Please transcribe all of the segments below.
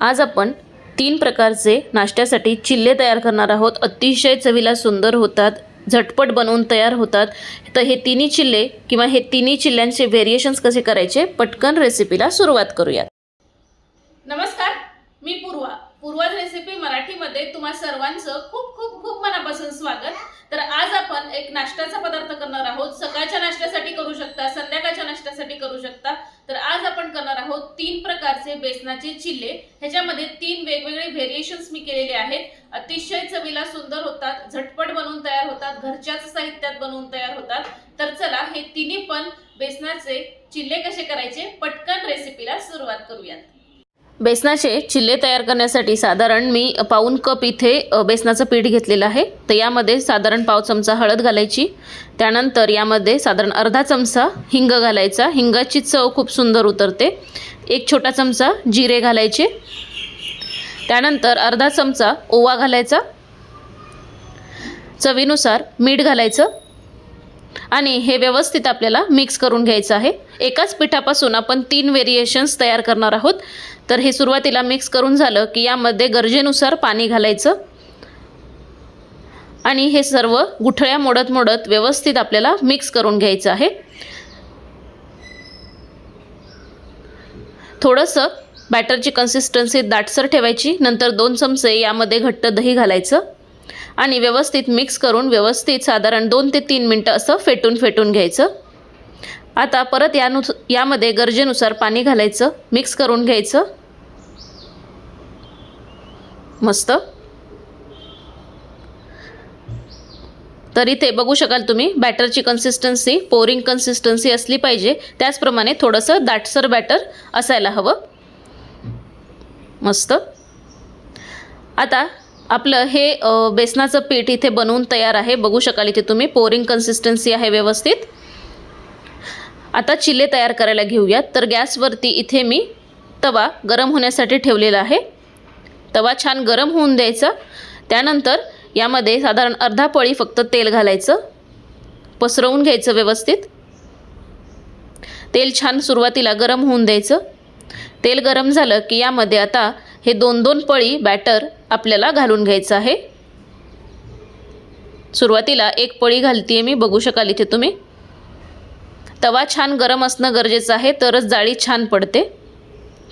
आज आपण तीन प्रकारचे नाश्त्यासाठी चिल्ले तयार करणार आहोत. अतिशय चवीला सुंदर होतात झटपट बनवून तयार होतात. तर हे तिन्ही चिल्ले किंवा हे तिन्ही चिल्ल्यांचे व्हेरिएशन्स कसे करायचे पटकन रेसिपीला सुरुवात करूयात. नमस्कार मी पूर्वा. पूर्वाज रेसिपी मराठीमध्ये तुम्हा सर्वांचं खूप खूप खूप मनापासून स्वागत. तर आज आपण एक नाश्त्याचा पदार्थ करणार आहोत. सकाळच्या नाश्त्यासाठी करू शकता संध्याकाळच्या नाश्त्यासाठी करू शकता. तर आज आपण करणार आहोत तीन प्रकारचे बेसनाचे चिल्ले. ह्याच्यामध्ये तीन वेगवेगळे व्हेरिएशन्स मी केलेले आहेत. अतिशय चवीला सुंदर होतात झटपट बनवून तयार होतात घरच्याच साहित्यात बनवून तयार होतात. तर चला हे तिन्ही पण बेसनाचे चिल्ले कसे करायचे? पटकन रेसिपीला सुरुवात करूयात. बेसनाचे चिल्ले तयार करण्यासाठी साधारण मी पाऊन कप इथे बेसनाचं पीठ घेतलेलं आहे. तर यामध्ये साधारण पाव चमचा हळद घालायची. त्यानंतर यामध्ये साधारण अर्धा चमचा हिंग घालायचा. हिंगाची चव खूप सुंदर उतरते. एक छोटा चमचा जिरे घालायचे. त्यानंतर अर्धा चमचा ओवा घालायचा. चवीनुसार मीठ घालायचं. आणि हे व्यवस्थित आपल्याला मिक्स करून घ्यायचं आहे. एकाच पिठापासून आपण तीन व्हेरिएशन्स तयार करणार आहोत. तर हे सुरुवातीला मिक्स करून झालं की यामध्ये गरजेनुसार पाणी घालायचं. आणि हे सर्व गुठळ्या मोडत मोडत व्यवस्थित आपल्याला मिक्स करून घ्यायचं आहे. थोडंसं बॅटरची कन्सिस्टन्सी दाटसर ठेवायची नंतर दोन चमचे यामध्ये घट्ट दही घालायचं. आणि व्यवस्थित मिक्स करून व्यवस्थित साधारण दोन ते तीन मिनटं असं फेटून फेटून घ्यायचं. आता परत यानु यामध्ये गरजेनुसार पाणी घालायचं मिक्स करून घ्यायचं. मस्त. तर इथे बघू शकाल तुम्ही बॅटरची कन्सिस्टन्सी पोरिंग कन्सिस्टन्सी असली पाहिजे. त्याचप्रमाणे थोडंसं दाटसर बॅटर असायला हवं. मस्त. आता आपलं हे बेसनाचं पीठ इथे बनवून तयार आहे. बघू शकाल इथे तुम्ही पोरिंग कन्सिस्टन्सी आहे व्यवस्थित. आता चिले तयार करायला घेऊयात. तर गॅसवरती इथे मी तवा गरम होण्यासाठी ठेवलेला आहे. तवा छान गरम होऊन द्यायचा. त्यानंतर यामध्ये साधारण अर्धा पळी फक्त तेल घालायचं. पसरवून घ्यायचं व्यवस्थित. तेल छान सुरुवातीला गरम होऊन द्यायचं. तेल गरम झालं की यामध्ये आता हे दोन दोन पळी बॅटर आपल्याला घालून घ्यायचं आहे. सुरुवातीला एक पळी घालते मी बघू शकाल इथे तुम्ही. तवा छान गरम असणं गरजेचं आहे तरच जाळी छान पडते.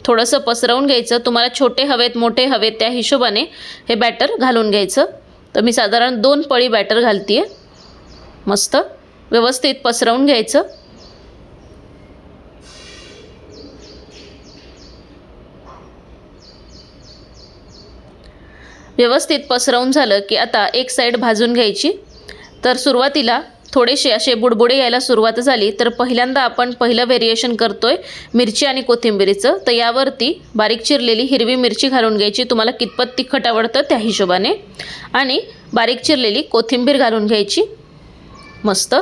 थोडंसं पसरवून घ्यायचं तुम्हाला छोटे हवेत मोठे हवेत त्या हिशोबाने हे बॅटर घालून घ्यायचं. तर मी साधारण दोन पळी बॅटर घालते मस्त व्यवस्थित पसरवून घ्यायचं. व्यवस्थित पसरवून झालं की आता एक साईड भाजून घ्यायची. तर सुरुवातीला थोडेसे असे बुडबुडे यायला सुरुवात झाली तर पहिल्यांदा आपण पहिलं व्हेरिएशन करतोय मिरची आणि कोथिंबिरीचं. तर यावरती बारीक चिरलेली हिरवी मिरची घालून घ्यायची. तुम्हाला कितपत तिखट आवडतं त्या हिशोबाने. आणि बारीक चिरलेली कोथिंबीर घालून घ्यायची. मस्त.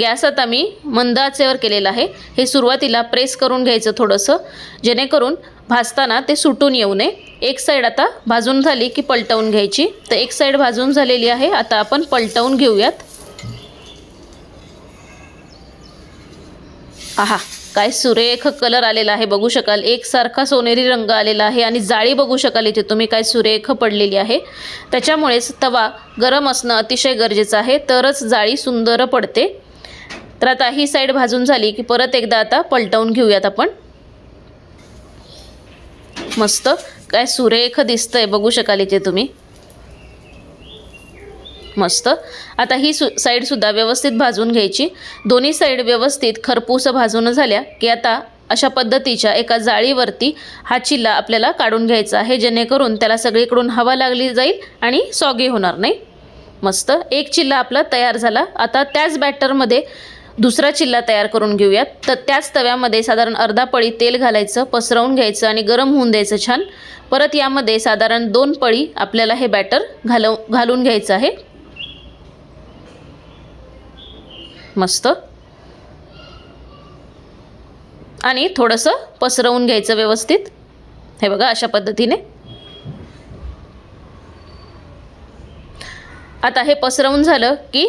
गॅस आता मी मंद आचेवर केलेला आहे. हे सुरुवातीला प्रेस करून घ्यायचं थोडंसं. जेणेकरून भाजताना ते सुटून येऊ नये. एक साईड आता भाजून झाली की पलटवून घ्यायची. तर एक साईड भाजून झालेली आहे. आता आपण पलटवून घेऊयात. आहा काय सुरेख कलर आलेला आहे. बघू शकाल. एकसारखा सोनेरी रंग आलेला आहे आणि जाळी बघू शकाल इथे तुम्ही काय सुरेख पडलेली आहे. त्याच्यामुळेच तवा गरम असणं अतिशय गरजेचं आहे. तरच जाळी सुंदर पडते. तर आता ही साईड भाजून झाली की परत एकदा आता पलटवून घेऊयात आपण. मस्त. काय सुरेख दिसतंय बघू शकाल इथे तुम्ही. मस्त. आता ही सु साईडसुद्धा व्यवस्थित भाजून घ्यायची. दोन्ही साईड व्यवस्थित खरपूस भाजून झाल्या की आता अशा पद्धतीच्या एका जाळीवरती हा चिल्ला आपल्याला काढून घ्यायचा आहे जेणेकरून त्याला सगळीकडून हवा लागली जाईल आणि सॉगी होणार नाही. मस्त. एक चिल्ला आपला तयार झाला. आता त्याच बॅटरमध्ये दुसरा चिल्ला तयार करून घेऊयात. तर त्याच तव्यामध्ये साधारण अर्धा पळी तेल घालायचं पसरवून घ्यायचं आणि गरम होऊन द्यायचं छान. परत यामध्ये साधारण दोन पळी आपल्याला हे बॅटर घालव घालून घ्यायचं आहे. मस्त. आणि थोडंसं पसरवून घ्यायचं व्यवस्थित. हे बघा अशा पद्धतीने. आता हे पसरवून झालं की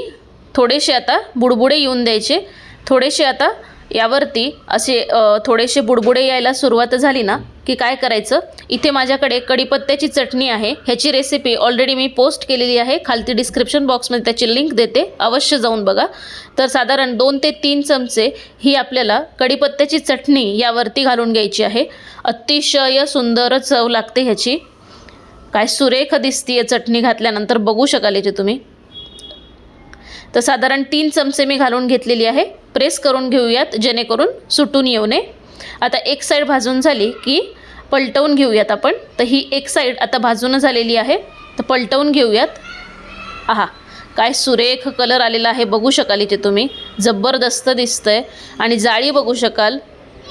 थोडेसे आता बुडबुडे येऊन द्यायचे. थोडेसे आता यावरती असे थोडेसे बुडबुडे यायला सुरुवात झाली ना की काय करायचं? इथे माझ्याकडे कढीपत्त्याची चटणी आहे. ह्याची रेसिपी ऑलरेडी मी पोस्ट केलेली आहे. खालती डिस्क्रिप्शन बॉक्समध्ये त्याची लिंक देते. अवश्य जाऊन बघा. तर साधारण दोन ते तीन चमचे ही आपल्याला कढीपत्त्याची चटणी यावरती घालून घ्यायची आहे. अतिशय सुंदर चव लागते ह्याची. काय सुरेख दिसतीये चटणी घातल्यानंतर बघू शकाल इथे तुम्ही. तर साधारण तीन चमचे मी घालून घेतलेली आहे. प्रेस करून घेऊयात जेणेकरून सुटून येऊ नये. आता एक साईड भाजून झाली की पलटवून घेऊयात आपण. तर ही एक साईड आता भाजून झालेली आहे. तर पलटवून घेऊयात. आहा काय सुरेख कलर आलेला आहे बघू शकाल इथे तुम्ही. जबरदस्त दिसतंय. आणि जाळी बघू शकाल.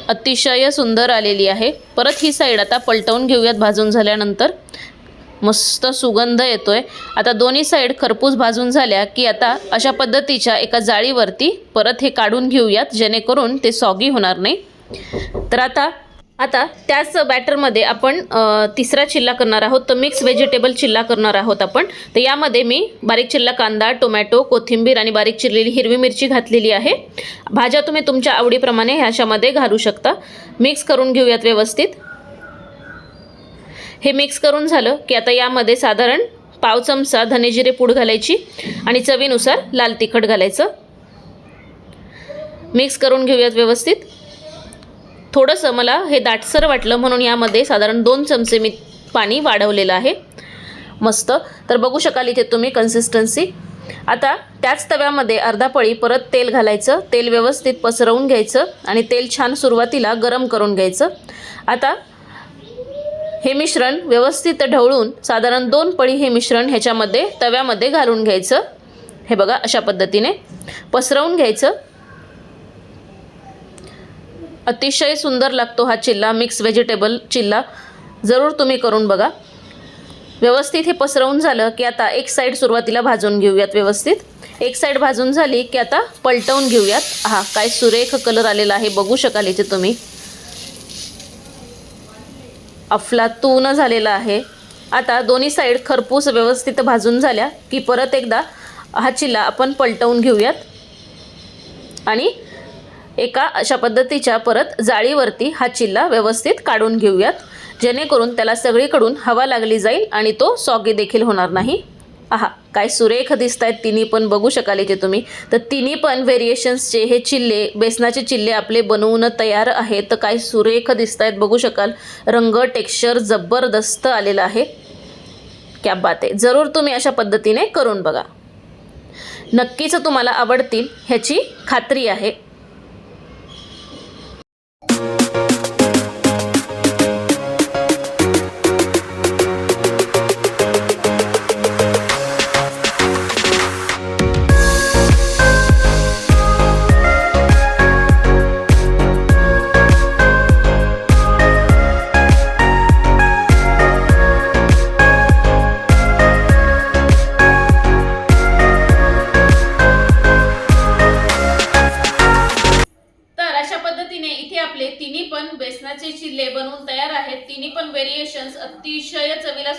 अतिशय सुंदर आलेली आहे. परत ही साईड आता पलटवून घेऊयात भाजून झाल्यानंतर. मस्त सुगंध येतोय. आता दोन्ही साईड खरपूस भाजून झाल्या की आता अशा पद्धतीच्या एका जाळीवरती परत हे काढून घेऊयात जेणेकरून ते सॉगी होणार नाही. तर आता आता त्याच बॅटरमध्ये आपण तिसरा चिल्ला करणार आहोत. तर मिक्स व्हेजिटेबल चिल्ला करणार आहोत आपण. तर यामध्ये मी बारीक चिल्ला कांदा टोमॅटो कोथिंबीर आणि बारीक चिरलेली हिरवी मिरची घातलेली आहे. भाज्या तुम्ही तुमच्या आवडीप्रमाणे ह्याच्यामध्ये घालू शकता. मिक्स करून घेऊयात व्यवस्थित. हे मिक्स करून झालं की आता यामध्ये साधारण पाव चमचा धनेजिरे पूड घालायची आणि चवीनुसार लाल तिखट घालायचं. मिक्स करून घेऊयात व्यवस्थित. थोडंसं मला हे दाटसर वाटलं म्हणून यामध्ये साधारण दोन चमचे मी पाणी वाढवलेलं आहे. मस्त. तर बघू शकाल इथे तुम्ही कन्सिस्टन्सी आता त्याच तव्यामध्ये अर्धा पळी परत तेल घालायचं. तेल व्यवस्थित पसरवून घ्यायचं आणि तेल छान सुरुवातीला गरम करून घ्यायचं. आता हे मिश्रण व्यवस्थित ढवळून साधारण दोन पळी हे मिश्रण ह्याच्यामध्ये तव्यामध्ये घालून घ्यायचं. हे बघा अशा पद्धतीने पसरवून घ्यायचं. अतिशय सुंदर लागतो हा चिल्ला मिक्स व्हेजिटेबल चिल्ला. जरूर तुम्ही करून बघा. व्यवस्थित हे पसरवून झालं की आता एक साईड सुरुवातीला भाजून घेऊयात व्यवस्थित. एक साईड भाजून झाली की आता पलटवून घेऊयात. हा काय सुरेख कलर आलेला आहे बघू शकाल इथे तुम्ही. अफलातून झालेला आहे. आता दोन्ही साईड खरपूस व्यवस्थित भाजून झाल्या की परत एकदा हा चिल्ला आपण पलटवून घेऊयात. आणि एका अशा पद्धतीच्या परत जाळीवरती हा चिल्ला व्यवस्थित काढून घेऊयात. जेणेकरून त्याला सगळीकडून हवा लागली जाईल आणि तो सॉगी देखील होणार नाही. आहा. काय सुरेख दिसत आहेत तिन्ही पण बघू शकाल इथे तुम्ही. तर तिन्ही पण व्हेरिएशन्सचे हे चिल्ले बेसनाचे चिल्ले आपले बनवून तयार आहेत. तर काय सुरेख दिसत आहेत बघू शकाल. रंग टेक्स्चर जबरदस्त आलेलं आहे. क्या बात आहे. जरूर तुम्ही अशा पद्धतीने करून बघा. नक्कीच तुम्हाला आवडतील ह्याची खात्री आहे.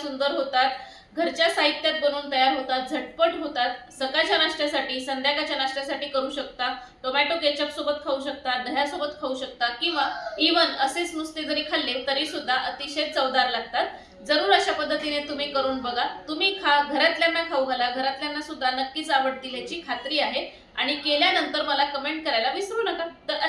सुंदर होतात घरच्या साहित्यात बनवून तयार होतात झटपट होतात. सकाळच्या नाश्त्यासाठी संध्याकाळच्या नाश्त्यासाठी करू शकता. टोमॅटो केचप सोबत खाऊ शकता दह्यासोबत खाऊ शकता किंवा इवन असेच नुसते जरी खाल्ले तरी सुद्धा अतिशय चवदार लागतात. जरूर अशा पद्धतीने तुम्ही करून बघा. तुम्ही खा घरातल्यांना खाऊ घाला. घरातल्यांना सुद्धा नक्कीच आवडतील याची खात्री आहे. आणि केल्यानंतर मला कमेंट करायला विसरू नका.